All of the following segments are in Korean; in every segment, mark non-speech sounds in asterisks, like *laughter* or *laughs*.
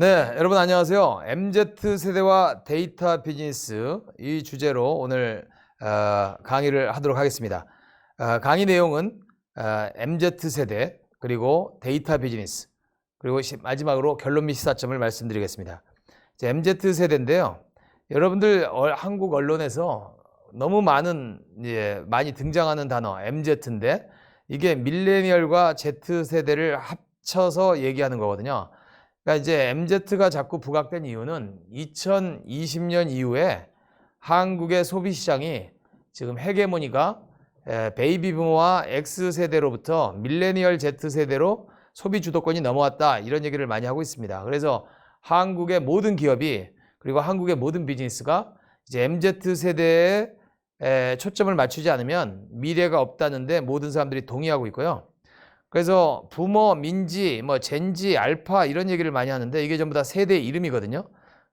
네, 여러분 안녕하세요. MZ 세대와 데이터 비즈니스 이 주제로 오늘 어, 강의를 하도록 하겠습니다. 어, 강의 내용은 어, MZ 세대 그리고 데이터 비즈니스 그리고 시- 마지막으로 결론 및 시사점을 말씀드리겠습니다. 이제 MZ 세대인데요. 여러분들 어, 한국 언론에서 너무 많은 예, 많이 등장하는 단어 MZ인데 이게 밀레니얼과 Z 세대를 합쳐서 얘기하는 거거든요. 그러니까 이제 MZ가 자꾸 부각된 이유는 2020년 이후에 한국의 소비 시장이 지금 헤게모니가 에, 베이비 부모와 X 세대로부터 밀레니얼 Z 세대로 소비 주도권이 넘어왔다 이런 얘기를 많이 하고 있습니다. 그래서 한국의 모든 기업이 그리고 한국의 모든 비즈니스가 이제 MZ 세대에 에, 초점을 맞추지 않으면 미래가 없다는데 모든 사람들이 동의하고 있고요. 그래서 부모, 민지, 뭐 젠지, 알파 이런 얘기를 많이 하는데 이게 전부 다 세대 이름이거든요.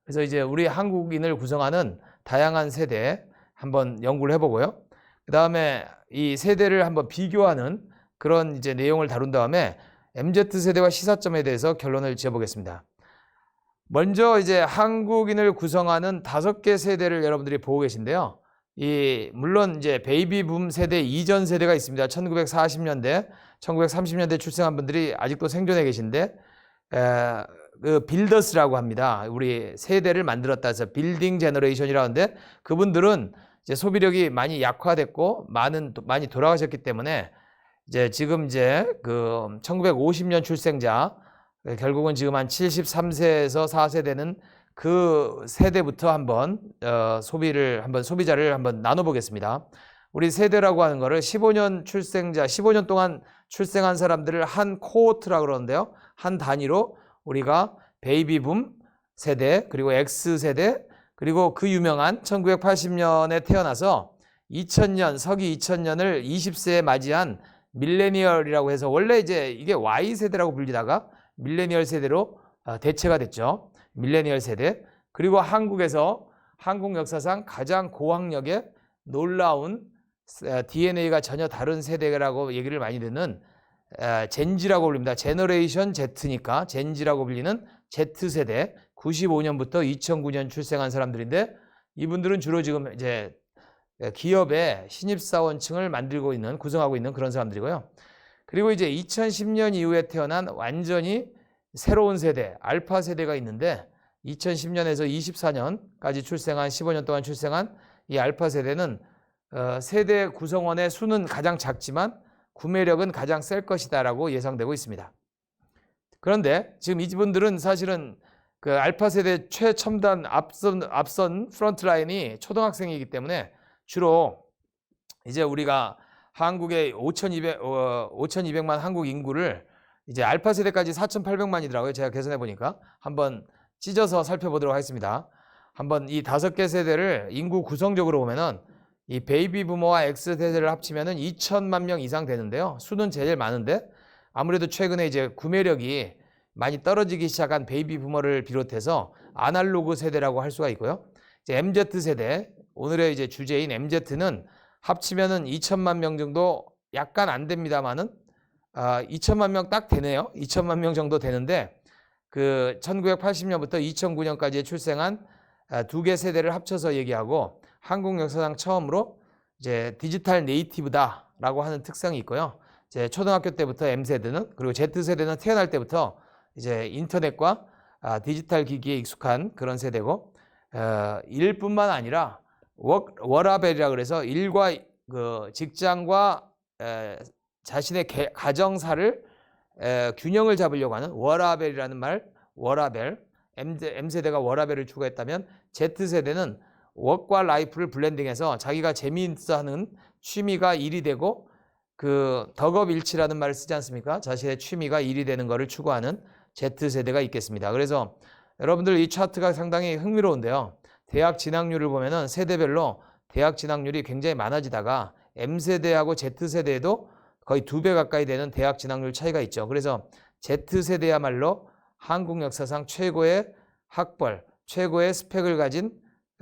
그래서 이제 우리 한국인을 구성하는 다양한 세대 한번 연구를 해보고요. 그 다음에 이 세대를 한번 비교하는 그런 이제 내용을 다룬 다음에 MZ 세대와 시사점에 대해서 결론을 지어보겠습니다. 먼저 이제 한국인을 구성하는 다섯 개 세대를 여러분들이 보고 계신데요. 이 물론 이제 베이비붐 세대 이전 세대가 있습니다. 1940년대, 1930년대 출생한 분들이 아직도 생존해 계신데 에, 그 빌더스라고 합니다. 우리 세대를 만들었다 해서 빌딩 제너레이션이라고 하는데 그분들은 이제 소비력이 많이 약화됐고 많은 많이 돌아가셨기 때문에 이제 지금 이제 그 1950년 출생자 결국은 지금 한 73세에서 4세대는 그 세대부터 한번 어, 소비를 한번 소비자를 한번 나눠 보겠습니다. 우리 세대라고 하는 거를 15년 출생자, 15년 동안 출생한 사람들을 한 코호트라 그러는데요. 한 단위로 우리가 베이비붐 세대 그리고 X 세대 그리고 그 유명한 1980년에 태어나서 2000년 서기 2000년을 20세에 맞이한 밀레니얼이라고 해서 원래 이제 이게 Y 세대라고 불리다가 밀레니얼 세대로 어, 대체가 됐죠. 밀레니얼 세대. 그리고 한국에서 한국 역사상 가장 고학력의 놀라운 DNA가 전혀 다른 세대라고 얘기를 많이 듣는 에, 젠지라고 불립니다. 제너레이션 Z니까 젠지라고 불리는 Z세대 95년부터 2009년 출생한 사람들인데 이분들은 주로 지금 이제 기업의 신입사원층을 만들고 있는 구성하고 있는 그런 사람들이고요. 그리고 이제 2010년 이후에 태어난 완전히 새로운 세대 알파 세대가 있는데 2010년에서 24년까지 출생한 15년 동안 출생한 이 알파 세대는 어, 세대 구성원의 수는 가장 작지만 구매력은 가장 셀 것이다라고 예상되고 있습니다. 그런데 지금 이분들은 사실은 그 알파 세대 최첨단 앞선 앞선 프런트 라인이 초등학생이기 때문에 주로 이제 우리가 한국의 5,200 어, 5,200만 한국 인구를 이제 알파 세대까지 4,800만이더라고요. 제가 계산해 보니까 한번 찢어서 살펴보도록 하겠습니다. 한번 이 다섯 개 세대를 인구 구성적으로 보면은 이 베이비 부모와 X 세대를 합치면은 2천만 명 이상 되는데요. 수는 제일 많은데 아무래도 최근에 이제 구매력이 많이 떨어지기 시작한 베이비 부모를 비롯해서 아날로그 세대라고 할 수가 있고요. 이제 MZ 세대 오늘의 이제 주제인 MZ는 합치면은 2천만 명 정도 약간 안 됩니다만은 아, 2천만 명 딱 되네요. 2천만 명 정도 되는데 그 1980년부터 2009년까지 출생한 아, 두개 세대를 합쳐서 얘기하고 한국 역사상 처음으로 이제 디지털 네이티브다라고 하는 특성이 있고요. 이제 초등학교 때부터 M 세대는 그리고 Z 세대는 태어날 때부터 이제 인터넷과 아, 디지털 기기에 익숙한 그런 세대고 어, 일뿐만 아니라 워, 워라벨이라 그래서 일과 그 직장과 에, 자신의 개, 가정사를 에, 균형을 잡으려고 하는 워라벨이라는 말 워라벨 M세대가 워라벨을 추구했다면 Z세대는 워크와 라이프를 블렌딩해서 자기가 재미있어 하는 취미가 일이 되고 그 덕업일치라는 말을 쓰지 않습니까? 자신의 취미가 일이 되는 것을 추구하는 Z세대가 있겠습니다. 그래서 여러분들 이 차트가 상당히 흥미로운데요. 대학 진학률을 보면은 세대별로 대학 진학률이 굉장히 많아지다가 M세대하고 Z세대에도 거의 두 배 가까이 되는 대학 진학률 차이가 있죠. 그래서 Z세대야말로 한국 역사상 최고의 학벌, 최고의 스펙을 가진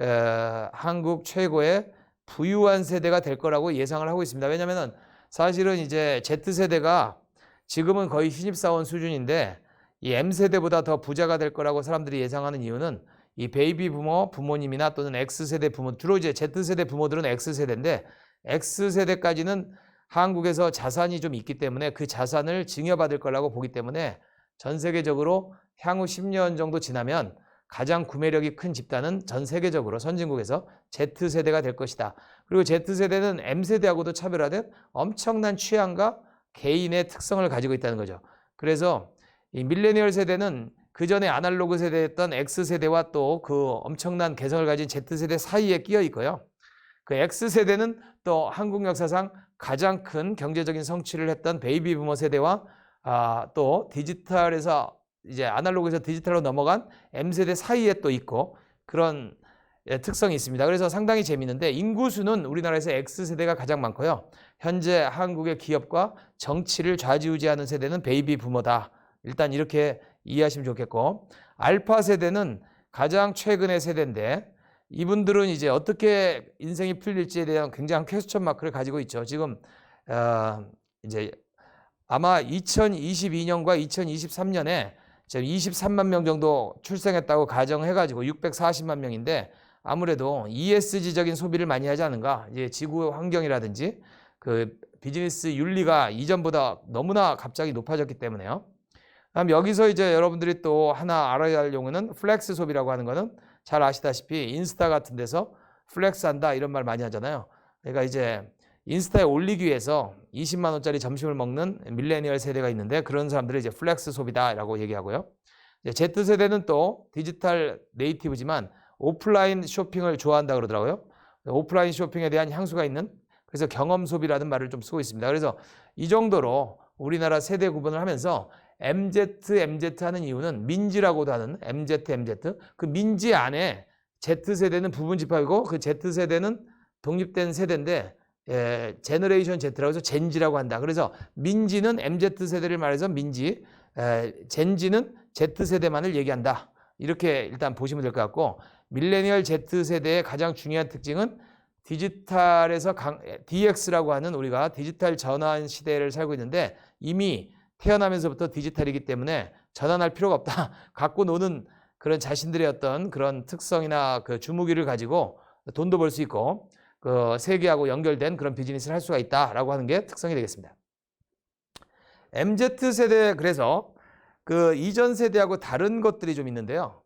에, 한국 최고의 부유한 세대가 될 거라고 예상을 하고 있습니다. 왜냐하면 사실은 이제 Z세대가 지금은 거의 신입사원 수준인데 이 M세대보다 더 부자가 될 거라고 사람들이 예상하는 이유는 이 베이비 부모 부모님이나 또는 X세대 부모 주로 이제 Z세대 부모들은 X세대인데 X세대까지는 한국에서 자산이 좀 있기 때문에 그 자산을 증여받을 거라고 보기 때문에 전 세계적으로 향후 10년 정도 지나면 가장 구매력이 큰 집단은 전 세계적으로 선진국에서 Z세대가 될 것이다. 그리고 Z세대는 M세대하고도 차별화된 엄청난 취향과 개인의 특성을 가지고 있다는 거죠. 그래서 이 밀레니얼 세대는 그 전에 아날로그 세대였던 X세대와 또 그 엄청난 개성을 가진 Z세대 사이에 끼어 있고요. 그 X세대는 또 한국 역사상 가장 큰 경제적인 성취를 했던 베이비 부머 세대와 아, 또 디지털에서 이제 아날로그에서 디지털로 넘어간 M세대 사이에 또 있고 그런 예, 특성이 있습니다. 그래서 상당히 재미있는데 인구수는 우리나라에서 X세대가 가장 많고요. 현재 한국의 기업과 정치를 좌지우지하는 세대는 베이비 부머다. 일단 이렇게 이해하시면 좋겠고 알파 세대는 가장 최근의 세대인데 이분들은 이제 어떻게 인생이 풀릴지에 대한 굉장한 퀘스천 마크를 가지고 있죠. 지금 어, 이제 아마 2022년과 2023년에 지금 23만 명 정도 출생했다고 가정해가지고 640만 명인데 아무래도 ESG적인 소비를 많이 하지 않은가? 이제 지구 환경이라든지 그 비즈니스 윤리가 이전보다 너무나 갑자기 높아졌기 때문에요. 다음 여기서 이제 여러분들이 또 하나 알아야 할 용어는 플렉스 소비라고 하는 거는 잘 아시다시피 인스타 같은 데서 플렉스 한다 이런 말 많이 하잖아요. 그러니까 이제 인스타에 올리기 위해서 20만 원짜리 점심을 먹는 밀레니얼 세대가 있는데 그런 사람들이 이제 플렉스 소비다라고 얘기하고요. Z 세대는 또 디지털 네이티브지만 오프라인 쇼핑을 좋아한다 그러더라고요. 오프라인 쇼핑에 대한 향수가 있는 그래서 경험 소비라는 말을 좀 쓰고 있습니다. 그래서 이 정도로 우리나라 세대 구분을 하면서 MZ, MZ 하는 이유는 민지라고도 하는 MZ, MZ 그 민지 안에 Z세대는 부분 집합이고 그 Z세대는 독립된 세대인데 예, 제너레이션 Z라고 해서 젠지라고 한다. 그래서 민지는 MZ 세대를 말해서 민지, 에, 젠지는 Z 세대만을 얘기한다. 이렇게 일단 보시면 될 것 같고 밀레니얼 Z 세대의 가장 중요한 특징은 디지털에서 강, DX라고 하는 우리가 디지털 전환 시대를 살고 있는데 이미 태어나면서부터 디지털이기 때문에 전환할 필요가 없다. *laughs* 갖고 노는 그런 자신들의 어떤 그런 특성이나 그 주무기를 가지고 돈도 벌 수 있고 그 세계하고 연결된 그런 비즈니스를 할 수가 있다라고 하는 게 특성이 되겠습니다. MZ 세대 그래서 그 이전 세대하고 다른 것들이 좀 있는데요.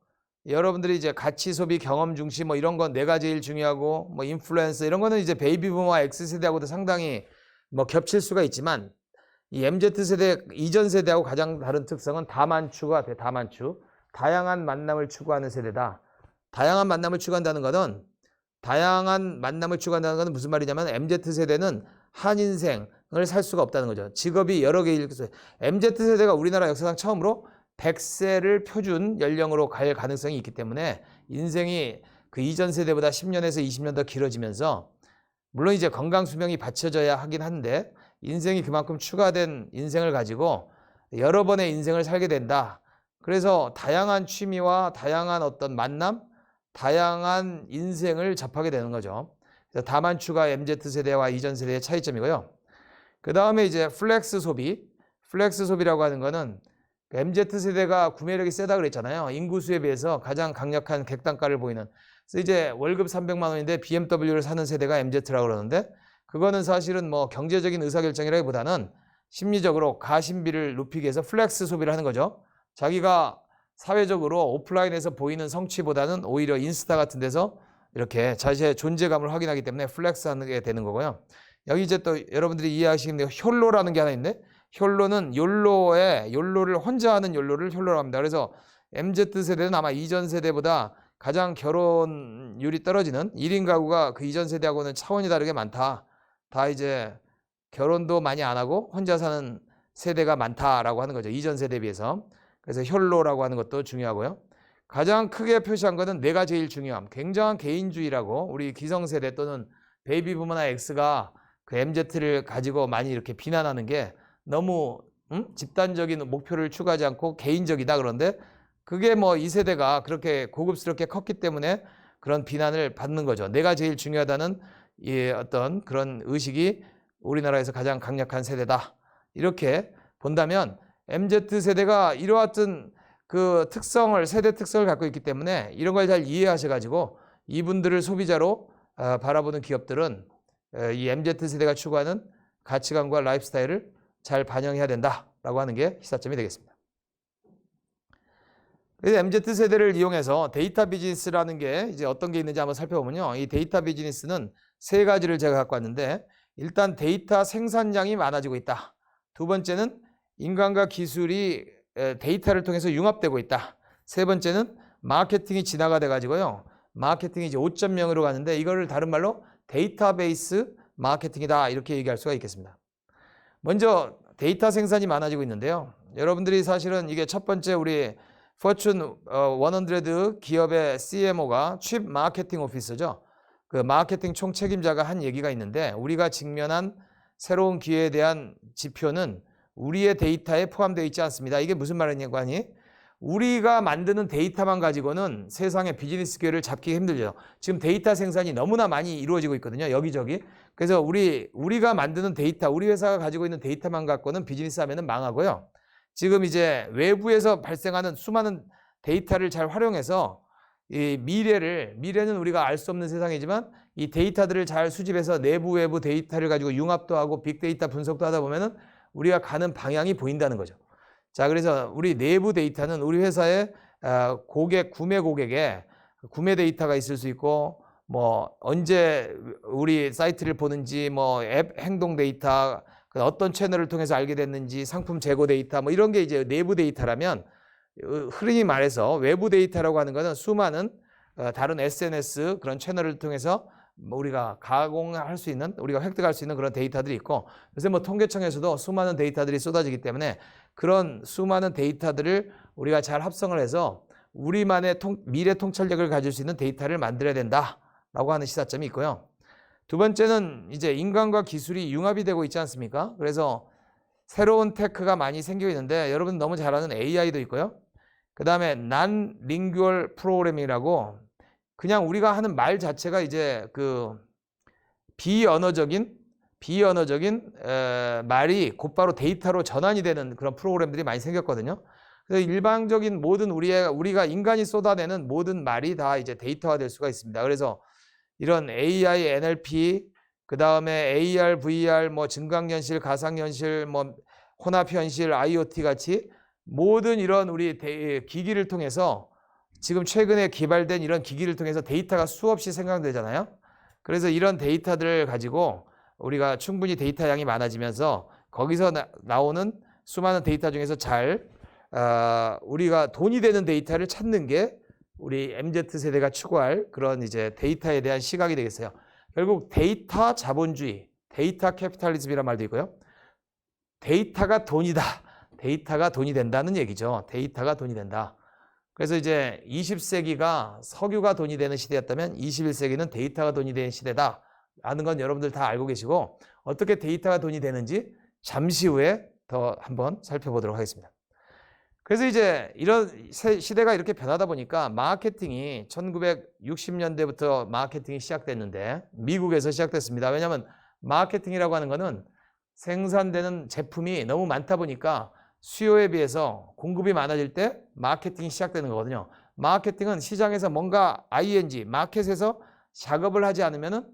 여러분들이 이제 가치 소비 경험 중심 뭐 이런 건 내가 제일 중요하고 뭐 인플루언서 이런 거는 이제 베이비 부모와 X 세대하고도 상당히 뭐 겹칠 수가 있지만 이 MZ 세대 이전 세대하고 가장 다른 특성은 다만추가 돼 다만추 다양한 만남을 추구하는 세대다. 다양한 만남을 추구한다는 것은 다양한 만남을 추구한다는 것은 무슨 말이냐면 MZ 세대는 한 인생을 살 수가 없다는 거죠. 직업이 여러 개일 MZ 세대가 우리나라 역사상 처음으로 100세를 표준 연령으로 갈 가능성이 있기 때문에 인생이 그 이전 세대보다 10년에서 20년 더 길어지면서 물론 이제 건강 수명이 받쳐져야 하긴 한데 인생이 그만큼 추가된 인생을 가지고 여러 번의 인생을 살게 된다. 그래서 다양한 취미와 다양한 어떤 만남, 다양한 인생을 접하게 되는 거죠. 그래서 다만 추가 MZ 세대와 이전 세대의 차이점이고요. 그 다음에 이제 플렉스 소비, 플렉스 소비라고 하는 거는 MZ 세대가 구매력이 세다 그랬잖아요. 인구수에 비해서 가장 강력한 객단가를 보이는. 그래서 이제 월급 300만 원인데 BMW를 사는 세대가 MZ라고 그러는데 그거는 사실은 뭐 경제적인 의사결정이라기보다는 심리적으로 가심비를 높이기 위해서 플렉스 소비를 하는 거죠. 자기가 사회적으로 오프라인에서 보이는 성취보다는 오히려 인스타 같은 데서 이렇게 자신의 존재감을 확인하기 때문에 플렉스 하는 게 되는 거고요. 여기 이제 또 여러분들이 이해하시는 욜로라는 게 하나 있네. 욜로는 욜로에 욜로를 혼자 하는 욜로를 욜로라고 합니다. 그래서 MZ 세대는 아마 이전 세대보다 가장 결혼율이 떨어지는 1인 가구가 그 이전 세대하고는 차원이 다르게 많다. 다 이제 결혼도 많이 안 하고 혼자 사는 세대가 많다라고 하는 거죠. 이전 세대에 비해서. 그래서 혈로라고 하는 것도 중요하고요. 가장 크게 표시한 것은 내가 제일 중요함. 굉장한 개인주의라고 우리 기성세대 또는 베이비 부모나 X가 그 MZ를 가지고 많이 이렇게 비난하는 게 너무 음? 집단적인 목표를 추구하지 않고 개인적이다 그런데 그게 뭐 이 세대가 그렇게 고급스럽게 컸기 때문에 그런 비난을 받는 거죠. 내가 제일 중요하다는 이 어떤 그런 의식이 우리나라에서 가장 강력한 세대다. 이렇게 본다면 MZ 세대가 이러한 그 특성을 세대 특성을 갖고 있기 때문에 이런 걸 잘 이해하셔 가지고 이분들을 소비자로 어, 바라보는 기업들은 에, 이 MZ 세대가 추구하는 가치관과 라이프스타일을 잘 반영해야 된다라고 하는 게 시사점이 되겠습니다. 그래서 MZ 세대를 이용해서 데이터 비즈니스라는 게 이제 어떤 게 있는지 한번 살펴보면요. 이 데이터 비즈니스는 세 가지를 제가 갖고 왔는데 일단 데이터 생산량이 많아지고 있다. 두 번째는 인간과 기술이 에, 데이터를 통해서 융합되고 있다. 세 번째는 마케팅이 진화가 돼 가지고요. 마케팅이 이제 5.0으로 가는데 이거를 다른 말로 데이터베이스 마케팅이다. 이렇게 얘기할 수가 있겠습니다. 먼저 데이터 생산이 많아지고 있는데요. 여러분들이 사실은 이게 첫 번째 우리 포춘 100 기업의 CMO가 칩 마케팅 오피서죠. 그 마케팅 총 책임자가 한 얘기가 있는데 우리가 직면한 새로운 기회에 대한 지표는 우리의 데이터에 포함되어 있지 않습니다. 이게 무슨 말이냐고 하니 우리가 만드는 데이터만 가지고는 세상의 비즈니스 기회를 잡기 힘들죠. 지금 데이터 생산이 너무나 많이 이루어지고 있거든요. 여기저기. 그래서 우리 우리가 만드는 데이터, 우리 회사가 가지고 있는 데이터만 갖고는 비즈니스 하면은 망하고요. 지금 이제 외부에서 발생하는 수많은 데이터를 잘 활용해서 이 미래를 미래는 우리가 알 수 없는 세상이지만 이 데이터들을 잘 수집해서 내부 외부 데이터를 가지고 융합도 하고 빅데이터 분석도 하다 보면은 우리가 가는 방향이 보인다는 거죠. 자, 그래서 우리 내부 데이터는 우리 회사의 어, 고객 구매 고객의 구매 데이터가 있을 수 있고 뭐 언제 우리 사이트를 보는지 뭐 앱 행동 데이터 그 어떤 채널을 통해서 알게 됐는지 상품 재고 데이터 뭐 이런 게 이제 내부 데이터라면 어, 흔히 말해서 외부 데이터라고 하는 것은 수많은 어, 다른 SNS 그런 채널을 통해서 뭐 우리가 가공할 수 있는 우리가 획득할 수 있는 그런 데이터들이 있고 요새 뭐 통계청에서도 수많은 데이터들이 쏟아지기 때문에 그런 수많은 데이터들을 우리가 잘 합성을 해서 우리만의 통, 미래 통찰력을 가질 수 있는 데이터를 만들어야 된다라고 하는 시사점이 있고요. 두 번째는 이제 인간과 기술이 융합이 되고 있지 않습니까? 그래서 새로운 테크가 많이 생기고 있는데 여러분 너무 잘 아는 AI도 있고요. 그 다음에 non lingual 프로그래밍이라고 그냥 우리가 하는 말 자체가 이제 그 비언어적인 비언어적인 에, 말이 곧바로 데이터로 전환이 되는 그런 프로그램들이 많이 생겼거든요. 그래서 일반적인 모든 우리의 우리가 인간이 쏟아내는 모든 말이 다 이제 데이터화 될 수가 있습니다. 그래서 이런 AI, NLP, 그 다음에 AR, VR, 뭐 증강현실, 가상현실, 뭐 혼합현실, IoT 같이 모든 이런 우리 대, 기기를 통해서 지금 최근에 개발된 이런 기기를 통해서 데이터가 수없이 생성되잖아요. 그래서 이런 데이터들을 가지고 우리가 충분히 데이터 양이 많아지면서 거기서 나, 오는 수많은 데이터 중에서 잘 어, 우리가 돈이 되는 데이터를 찾는 게 우리 MZ 세대가 추구할 그런 이제 데이터에 대한 시각이 되겠어요. 결국 데이터 자본주의, 데이터 캐피탈리즘이란 말도 있고요. 데이터가 돈이다. 데이터가 돈이 된다는 얘기죠. 데이터가 돈이 된다. 그래서 이제 20세기가 석유가 돈이 되는 시대였다면 21세기는 데이터가 돈이 되는 시대다. 라는 건 여러분들 다 알고 계시고 어떻게 데이터가 돈이 되는지 잠시 후에 더 한번 살펴보도록 하겠습니다. 그래서 이제 이런 시대가 이렇게 변하다 보니까 마케팅이 1960년대부터 마케팅이 시작됐는데 미국에서 시작됐습니다. 왜냐하면 마케팅이라고 하는 거는 생산되는 제품이 너무 많다 보니까 수요에 비해서 공급이 많아질 때 마케팅이 시작되는 거거든요. 마케팅은 시장에서 뭔가 ING, 마켓에서 작업을 하지 않으면은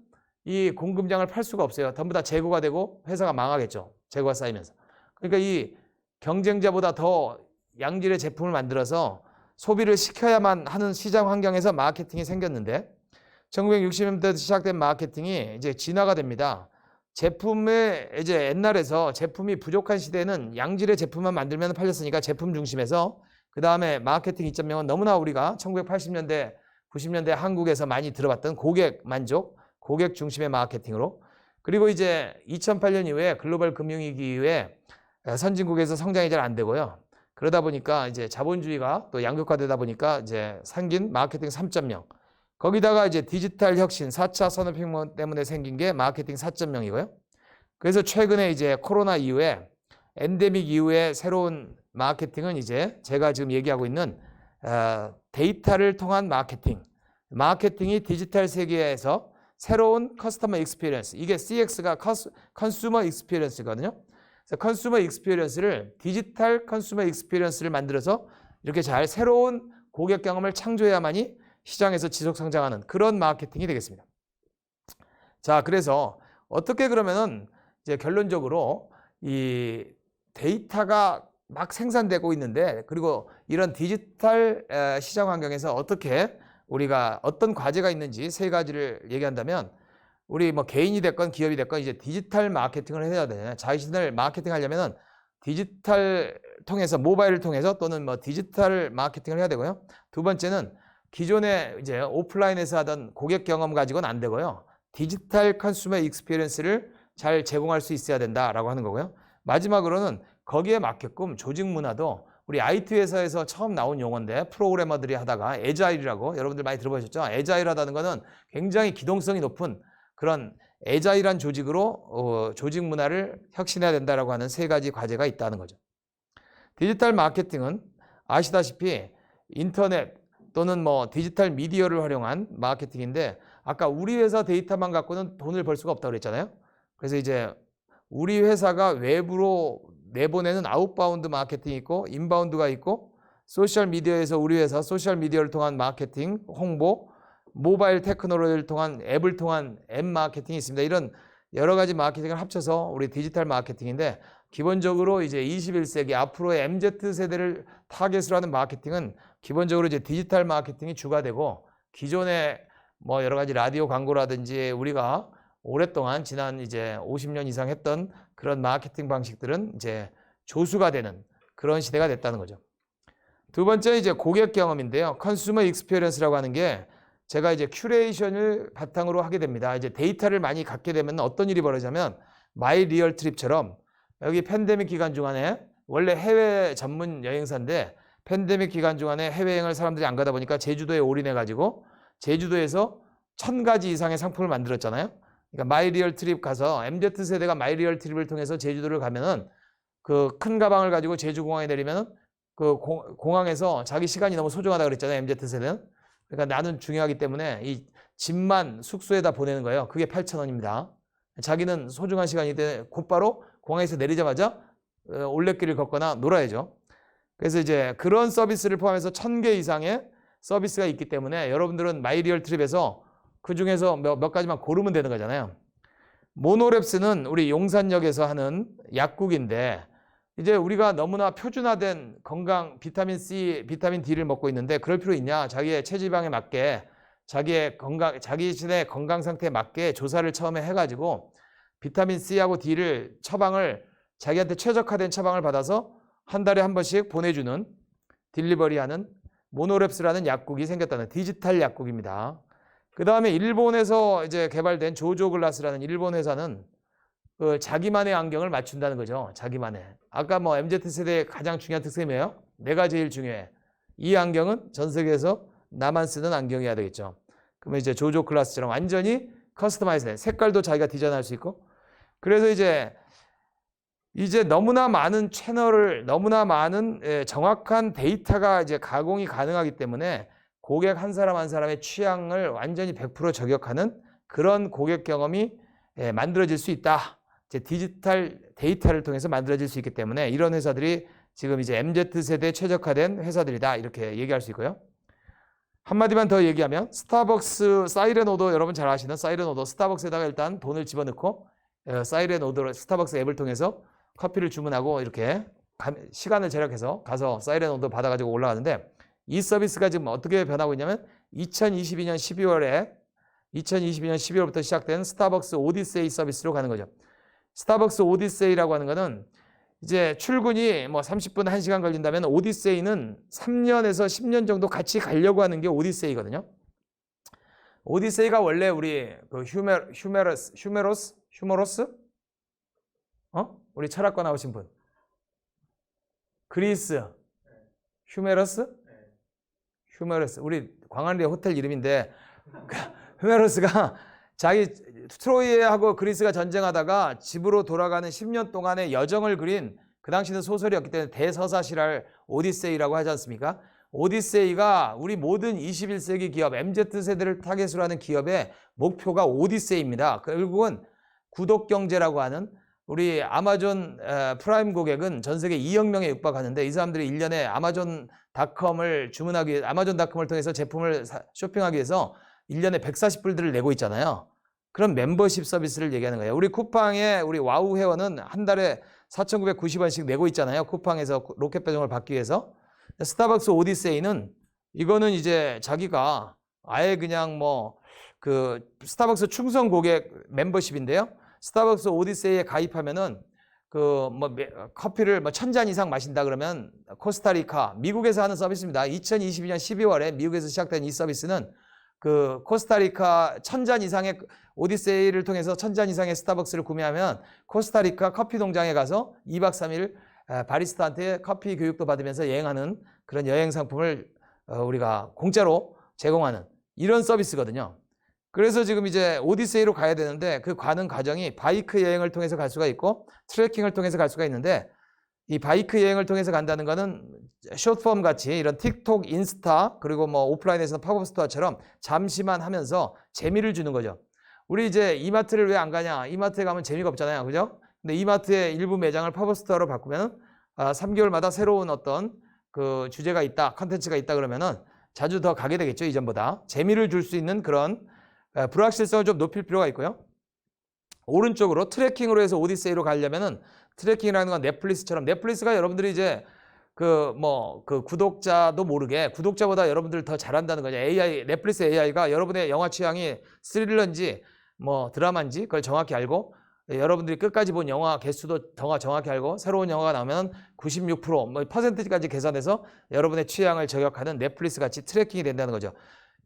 이 공급량을 팔 수가 없어요. 전부 다 재고가 되고 회사가 망하겠죠. 재고가 쌓이면서. 그러니까 이 경쟁자보다 더 양질의 제품을 만들어서 소비를 시켜야만 하는 시장 환경에서 마케팅이 생겼는데 1960년대 시작된 마케팅이 이제 진화가 됩니다. 제품의 이제 옛날에서 제품이 부족한 시대에는 양질의 제품만 만들면 팔렸으니까 제품 중심에서 그 다음에 마케팅 2.0은 너무나 우리가 1980년대, 90년대 한국에서 많이 들어봤던 고객 만족, 고객 중심의 마케팅으로 그리고 이제 2008년 이후에 글로벌 금융위기 이후에 선진국에서 성장이 잘 안 되고요. 그러다 보니까 이제 자본주의가 또 양극화되다 보니까 이제 생긴 마케팅 3.0 거기다가 이제 디지털 혁신 4차 산업혁명 때문에 생긴 게 마케팅 4.0이고요. 그래서 최근에 이제 코로나 이후에 엔데믹 이후에 새로운 마케팅은 이제 제가 지금 얘기하고 있는 어, 데이터를 통한 마케팅. 마케팅이 디지털 세계에서 새로운 커스터머 익스피리언스. 이게 CX가 컨슈머 익스피리언스거든요. 그래서 컨슈머 익스피리언스를 디지털 컨슈머 익스피리언스를 만들어서 이렇게 잘 새로운 고객 경험을 창조해야만이 시장에서 지속 성장하는 그런 마케팅이 되겠습니다. 자, 그래서 어떻게 그러면은 이제 결론적으로 이 데이터가 막 생산되고 있는데 그리고 이런 디지털 에, 시장 환경에서 어떻게 우리가 어떤 과제가 있는지 세 가지를 얘기한다면 우리 뭐 개인이 됐건 기업이 됐건 이제 디지털 마케팅을 해야 되잖아요. 자신을 마케팅 하려면은 디지털 통해서 모바일을 통해서 또는 뭐 디지털 마케팅을 해야 되고요. 두 번째는 기존에 이제 오프라인에서 하던 고객 경험 가지고는 안 되고요. 디지털 컨슈머 익스피리언스를 잘 제공할 수 있어야 된다라고 하는 거고요. 마지막으로는 거기에 맞게끔 조직 문화도 우리 IT 회사에서 처음 나온 용어인데 프로그래머들이 하다가 에자일이라고 여러분들 많이 들어보셨죠? 에자일 하다는 거는 굉장히 기동성이 높은 그런 에자일한 조직으로 어, 조직 문화를 혁신해야 된다라고 하는 세 가지 과제가 있다는 거죠. 디지털 마케팅은 아시다시피 인터넷 또는 뭐 디지털 미디어를 활용한 마케팅인데 아까 우리 회사 데이터만 갖고는 돈을 벌 수가 없다고 그랬잖아요. 그래서 이제 우리 회사가 외부로 내보내는 아웃바운드 마케팅이 있고 인바운드가 있고 소셜 미디어에서 우리 회사 소셜 미디어를 통한 마케팅, 홍보, 모바일 테크놀로지를 통한 앱을 통한 앱 마케팅이 있습니다. 이런 여러 가지 마케팅을 합쳐서 우리 디지털 마케팅인데 기본적으로 이제 21세기 앞으로의 MZ 세대를 타겟으로 하는 마케팅은 기본적으로 이제 디지털 마케팅이 주가 되고 기존의 뭐 여러 가지 라디오 광고라든지 우리가 오랫동안 지난 이제 50년 이상 했던 그런 마케팅 방식들은 이제 조수가 되는 그런 시대가 됐다는 거죠. 두 번째 이제 고객 경험인데요. 컨슈머 익스피리언스라고 하는 게 제가 이제 큐레이션을 바탕으로 하게 됩니다. 이제 데이터를 많이 갖게 되면 어떤 일이 벌어지냐면 마이 리얼 트립처럼 여기 팬데믹 기간 중간에 원래 해외 전문 여행사인데 팬데믹 기간 중간에 해외여행을 사람들이 안 가다 보니까 제주도에 올인해 가지고 제주도에서 천 가지 이상의 상품을 만들었잖아요. 그러니까 마이 리얼 트립 가서 MZ 세대가 마이 리얼 트립을 통해서 제주도를 가면은 그 큰 가방을 가지고 제주 공항에 내리면은 그 공항에서 자기 시간이 너무 소중하다 그랬잖아요. MZ 세대는. 그러니까 나는 중요하기 때문에 이 집만 숙소에다 보내는 거예요. 그게 8,000원입니다. 자기는 소중한 시간이 돼 곧바로 공항에서 내리자마자 어, 올레길을 걷거나 놀아야죠. 그래서 이제 그런 서비스를 포함해서 1000개 이상의 서비스가 있기 때문에 여러분들은 마이리얼 트립에서 그 중에서 몇, 몇 가지만 고르면 되는 거잖아요. 모노랩스는 우리 용산역에서 하는 약국인데 이제 우리가 너무나 표준화된 건강 비타민 C, 비타민 D를 먹고 있는데 그럴 필요 있냐? 자기의 체지방에 맞게 자기의 건강 자기 자신의 건강 상태에 맞게 조사를 처음에 해 가지고 비타민 C하고 D를 처방을 자기한테 최적화된 처방을 받아서 한 달에 한 번씩 보내주는 딜리버리하는 모노랩스라는 약국이 생겼다는 디지털 약국입니다. 그 다음에 일본에서 이제 개발된 조조글라스라는 일본 회사는 그 자기만의 안경을 맞춘다는 거죠. 자기만의. 아까 뭐 MZ 세대의 가장 중요한 특성이 뭐예요? 내가 제일 중요해. 이 안경은 전 세계에서 나만 쓰는 안경이어야 되겠죠. 그러면 이제 조조 클라스처럼 완전히 커스터마이즈된 색깔도 자기가 디자인할 수 있고 그래서 이제 이제 너무나 많은 채널을 너무나 많은 예, 정확한 데이터가 이제 가공이 가능하기 때문에 고객 한 사람 한 사람의 취향을 완전히 100% 저격하는 그런 고객 경험이 예, 만들어질 수 있다. 이제 디지털 데이터를 통해서 만들어질 수 있기 때문에 이런 회사들이 지금 이제 MZ 세대에 최적화된 회사들이다. 이렇게 얘기할 수 있고요. 한마디만 더 얘기하면 스타벅스 사이렌 오더 여러분 잘 아시는 사이렌 오더 스타벅스에다가 일단 돈을 집어넣고 어, 사이렌 오더 스타벅스 앱을 통해서 커피를 주문하고 이렇게 시간을 절약해서 가서 사이렌 오더 받아가지고 올라가는데 이 서비스가 지금 어떻게 변하고 있냐면 2022년 12월에 2022년 12월부터 시작된 스타벅스 오디세이 서비스로 가는 거죠. 스타벅스 오디세이라고 하는 거는 이제 출근이 뭐 30분, 1시간 걸린다면 오디세이는 3년에서 10년 정도 같이 가려고 하는 게 오디세이거든요. 오디세이가 원래 우리 그 휴메, 휴메러스, 휴메로스, 휴머로스? 어? 우리 철학과 나오신 분. 그리스. 휴메러스? 휴메러스. 우리 광안리 호텔 이름인데 *laughs* 휴메러스가 자기 트로이하고 그리스가 전쟁하다가 집으로 돌아가는 10년 동안의 여정을 그린 그 당시는 소설이었기 때문에 대서사시랄 오디세이라고 하지 않습니까? 오디세이가 우리 모든 21세기 기업, MZ 세대를 타겟으로 하는 기업의 목표가 오디세이입니다. 결국은 구독 경제라고 하는 우리 아마존 에, 프라임 고객은 전 세계 2억 명에 육박하는데 이 사람들이 1년에 아마존 닷컴을 주문하기 위해 아마존 닷컴을 통해서 제품을 사- 쇼핑하기 위해서 1년에 140불들을 내고 있잖아요. 그런 멤버십 서비스를 얘기하는 거예요. 우리 쿠팡에 우리 와우 회원은 한 달에 4,990원씩 내고 있잖아요. 쿠팡에서 로켓 배송을 받기 위해서. 스타벅스 오디세이는 이거는 이제 자기가 아예 그냥 뭐 그 스타벅스 충성 고객 멤버십인데요. 스타벅스 오디세이에 가입하면은 그 뭐 커피를 뭐 천 잔 이상 마신다 그러면 코스타리카 미국에서 하는 서비스입니다. 2022년 12월에 미국에서 시작된 이 서비스는 그 코스타리카 천 잔 이상의 오디세이를 통해서 천 잔 이상의 스타벅스를 구매하면 코스타리카 커피 농장에 가서 2박 3일 아, 바리스타한테 커피 교육도 받으면서 여행하는 그런 여행 상품을 어, 우리가 공짜로 제공하는 이런 서비스거든요. 그래서 지금 이제 오디세이로 가야 되는데 그 가는 과정이 바이크 여행을 통해서 갈 수가 있고 트레킹을 통해서 갈 수가 있는데 이 바이크 여행을 통해서 간다는 거는 숏폼 같이 이런 틱톡, 인스타 그리고 뭐 오프라인에서 팝업 스토어처럼 잠시만 하면서 재미를 주는 거죠. 우리 이제 이마트를 왜 안 가냐? 이마트에 가면 재미가 없잖아요. 그죠? 근데 이마트의 일부 매장을 팝업 스토어로 바꾸면 아, 3개월마다 새로운 어떤 그 주제가 있다, 컨텐츠가 있다 그러면은 자주 더 가게 되겠죠. 이전보다. 재미를 줄 수 있는 그런 아, 불확실성을 좀 높일 필요가 있고요. 오른쪽으로 트래킹으로 해서 오디세이로 가려면은 트래킹이라는 건 넷플릭스처럼 넷플릭스가 여러분들이 이제 그 뭐 그 구독자도 모르게 구독자보다 여러분들 더 잘한다는 거죠. AI 넷플릭스 AI가 여러분의 영화 취향이 스릴러인지 뭐 드라마인지 그걸 정확히 알고 여러분들이 끝까지 본 영화 개수도 더 정확히 알고 새로운 영화가 나오면 96%뭐 퍼센트까지 계산해서 여러분의 취향을 저격하는 넷플릭스 같이 트래킹이 된다는 거죠.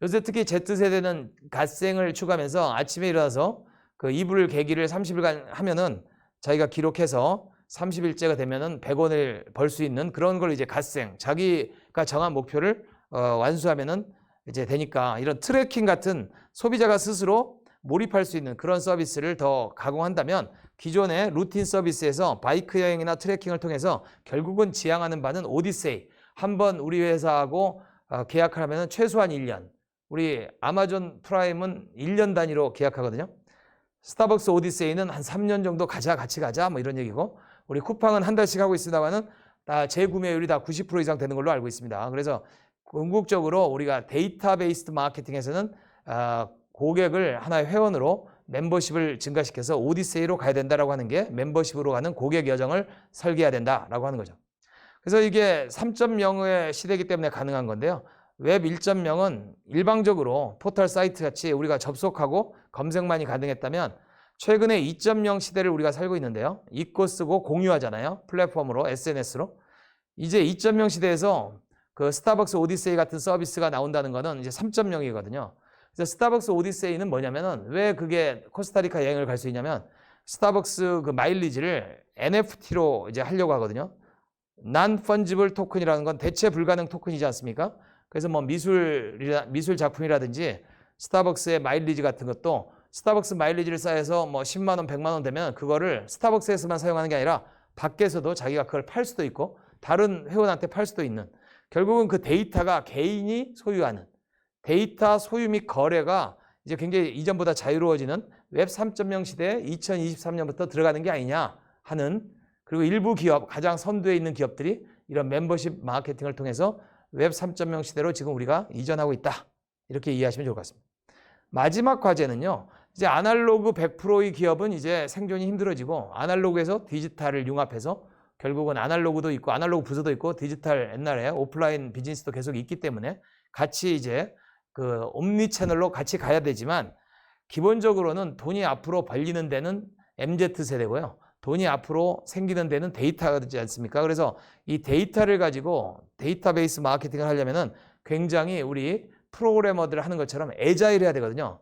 요새 특히 Z세대는 갓생을 추구하면서 아침에 일어나서 그 이불 개기를 30일간 하면은 자기가 기록해서 30일째가 되면은 100원을 벌 수 있는 그런 걸 이제 갓생 자기가 정한 목표를 어, 완수하면은 이제 되니까 이런 트래킹 같은 소비자가 스스로 몰입할 수 있는 그런 서비스를 더 가공한다면 기존의 루틴 서비스에서 바이크 여행이나 트래킹을 통해서 결국은 지향하는 바는 오디세이. 한번 우리 회사하고 어, 계약을 하면 최소한 1년 우리 아마존 프라임은 1년 단위로 계약하거든요. 스타벅스 오디세이는 한 3년 정도 가자 같이 가자 뭐 이런 얘기고 우리 쿠팡은 한 달씩 하고 있습니다만은 다 재구매율이 다 90% 이상 되는 걸로 알고 있습니다. 그래서 궁극적으로 우리가 데이터베이스드 마케팅에서는 아, 고객을 하나의 회원으로 멤버십을 증가시켜서 오디세이로 가야 된다라고 하는 게 멤버십으로 가는 고객 여정을 설계해야 된다라고 하는 거죠. 그래서 이게 3.0의 시대이기 때문에 가능한 건데요. 웹 1.0은 일방적으로 포털 사이트 같이 우리가 접속하고 검색만이 가능했다면 최근에 2.0 시대를 우리가 살고 있는데요. 읽고 쓰고 공유하잖아요. 플랫폼으로 SNS로. 이제 2.0 시대에서 그 스타벅스 오디세이 같은 서비스가 나온다는 거는 이제 3.0이거든요. 그래서 스타벅스 오디세이는 뭐냐면은 왜 그게 코스타리카 여행을 갈 수 있냐면 스타벅스 그 마일리지를 NFT로 이제 하려고 하거든요. 난 펀지블 토큰이라는 건 대체 불가능 토큰이지 않습니까? 그래서 뭐 미술 미술 작품이라든지 스타벅스의 마일리지 같은 것도 스타벅스 마일리지를 쌓여서 뭐 10만 원, 100만 원 되면 그거를 스타벅스에서만 사용하는 게 아니라 밖에서도 자기가 그걸 팔 수도 있고 다른 회원한테 팔 수도 있는 결국은 그 데이터가 개인이 소유하는 데이터 소유 및 거래가 이제 굉장히 이전보다 자유로워지는 웹 3.0 시대에 2023년부터 들어가는 게 아니냐 하는 그리고 일부 기업 가장 선두에 있는 기업들이 이런 멤버십 마케팅을 통해서 웹 3.0 시대로 지금 우리가 이전하고 있다. 이렇게 이해하시면 좋을 것 같습니다. 마지막 과제는요. 이제 아날로그 100%의 기업은 이제 생존이 힘들어지고 아날로그에서 디지털을 융합해서 결국은 아날로그도 있고 아날로그 부서도 있고 디지털 옛날에 오프라인 비즈니스도 계속 있기 때문에 같이 이제 그 옴니 채널로 같이 가야 되지만 기본적으로는 돈이 앞으로 벌리는 데는 MZ 세대고요. 돈이 앞으로 생기는 데는 데이터가 되지 않습니까? 그래서 이 데이터를 가지고 데이터베이스 마케팅을 하려면은 굉장히 우리 프로그래머들을 하는 것처럼 에자일 해야 되거든요.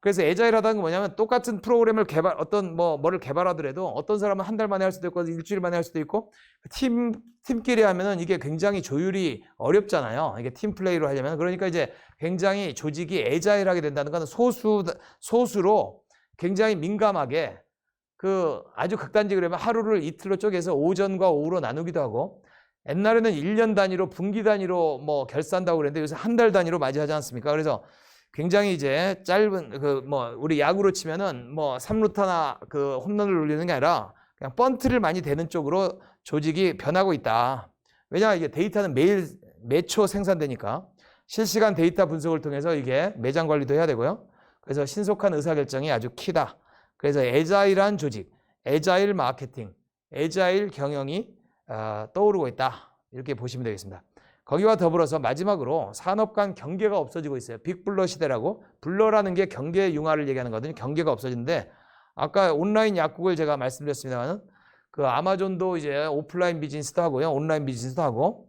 그래서 에자일 하다는 게 뭐냐면 똑같은 프로그램을 개발, 어떤 뭐, 뭐를 개발하더라도 어떤 사람은 한 달 만에 할 수도 있고 일주일 만에 할 수도 있고 팀, 팀끼리 하면은 이게 굉장히 조율이 어렵잖아요. 이게 팀 플레이로 하려면. 그러니까 이제 굉장히 조직이 에자일 하게 된다는 건 소수, 소수로 굉장히 민감하게 그 아주 극단적으로 하면 하루를 이틀로 쪼개서 오전과 오후로 나누기도 하고 옛날에는 1년 단위로 분기 단위로 뭐 결산다고 그랬는데 요새 한 달 단위로 맞이하지 않습니까? 그래서 굉장히 이제 짧은 그 뭐 우리 야구로 치면은 뭐 3루타나 그 홈런을 올리는 게 아니라 그냥 번트를 많이 대는 쪽으로 조직이 변하고 있다. 왜냐 이게 데이터는 매일 매초 생산되니까 실시간 데이터 분석을 통해서 이게 매장 관리도 해야 되고요. 그래서 신속한 의사결정이 아주 키다. 그래서 에자일한 조직, 에자일 마케팅, 에자일 경영이 아, 떠오르고 있다. 이렇게 보시면 되겠습니다. 거기와 더불어서 마지막으로 산업 간 경계가 없어지고 있어요. 빅블러 시대라고 블러라는 게 경계 융화를 얘기하는 거거든요. 경계가 없어지는데 아까 온라인 약국을 제가 말씀드렸습니다만 그 아마존도 이제 오프라인 비즈니스도 하고요. 온라인 비즈니스도 하고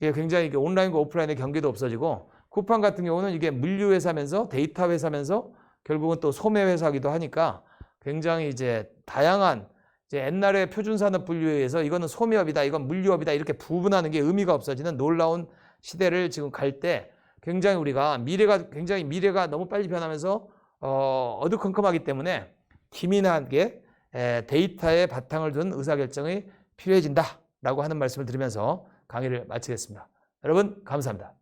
이게 굉장히 이게 온라인과 오프라인의 경계도 없어지고 쿠팡 같은 경우는 이게 물류 회사면서 데이터 회사면서 결국은 또 소매 회사기도 하니까 굉장히 이제 다양한 이제 옛날에 표준산업 분류에 의해서 이거는 소매업이다, 이건 물류업이다 이렇게 부분하는 게 의미가 없어지는 놀라운 시대를 지금 갈 때 굉장히 우리가 미래가 굉장히 미래가 너무 빨리 변하면서 어, 어두컴컴하기 때문에 기민하게 에, 데이터에 바탕을 둔 의사결정이 필요해진다라고 하는 말씀을 드리면서 강의를 마치겠습니다. 여러분 감사합니다.